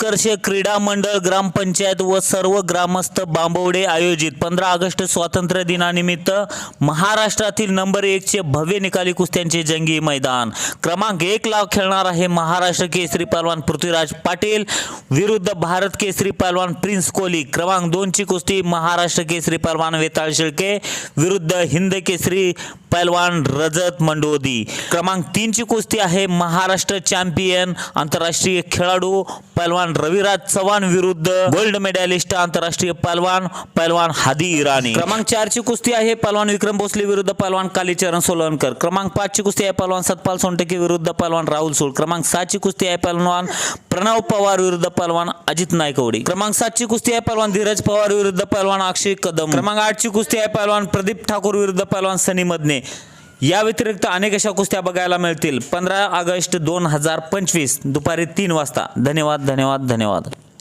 उत्कर्ष क्रीडा मंडळ ग्रामपंचायत व सर्व ग्रामस्थ बांबवडे आयोजित. पंधरा ऑगस्ट स्वातंत्र्य दिनानिमित्त महाराष्ट्रातील नंबर एकचे भव्य निकाली कुस्त्यांचे जंगी मैदान. क्रमांक एक लाव खेळणार आहे महाराष्ट्र केसरी पहलवान पृथ्वीराज पाटील. विरुद्ध भारत केसरी पहलवान प्रिन्स कोहली. क्रमांक दोनची कुस्ती महाराष्ट्र केसरी पहलवान वेताळ शेळके. विरुद्ध हिंद केसरी पहलवान रजत मंडोदी. क्रमांक तीनची कुस्ती आहे महाराष्ट्र चॅम्पियन आंतरराष्ट्रीय खेळाडू पहलवान रविराज चव्हाण विरुद्ध गोल्ड मेडॅलिस्ट आंतरराष्ट्रीय पहलवान पहलवान हादी इराणी. क्रमांक चारची कुस्ती आहे पहलवान विक्रम भोसले विरुद्ध पैलवान कालीचरण सोलनकर. क्रमांक पाचची कुस्ती आहे पहलवान सतपाल सोनटके विरुद्ध पहलवान राहुल सोळ. क्रमांक सातची कुस्ती आहे पहलवान प्रणव पवार विरुद्ध पहलवान अजित नायकवडी. क्रमांक सातची कुस्ती आहे पहलवान धीरज पवार विरुद्ध पहलवान अक्षय कदम. क्रमांक आठची कुस्ती आहे पहलवान प्रदीप ठाकूर विरुद्ध पहलवान सनी मदने. या व्यतिरिक्त अनेक अशा कुस्त्या बघायला मिळतील. पंधरा ऑगस्ट दोन हजार पंचवीस दुपारी तीन वाजता. धन्यवाद धन्यवाद धन्यवाद.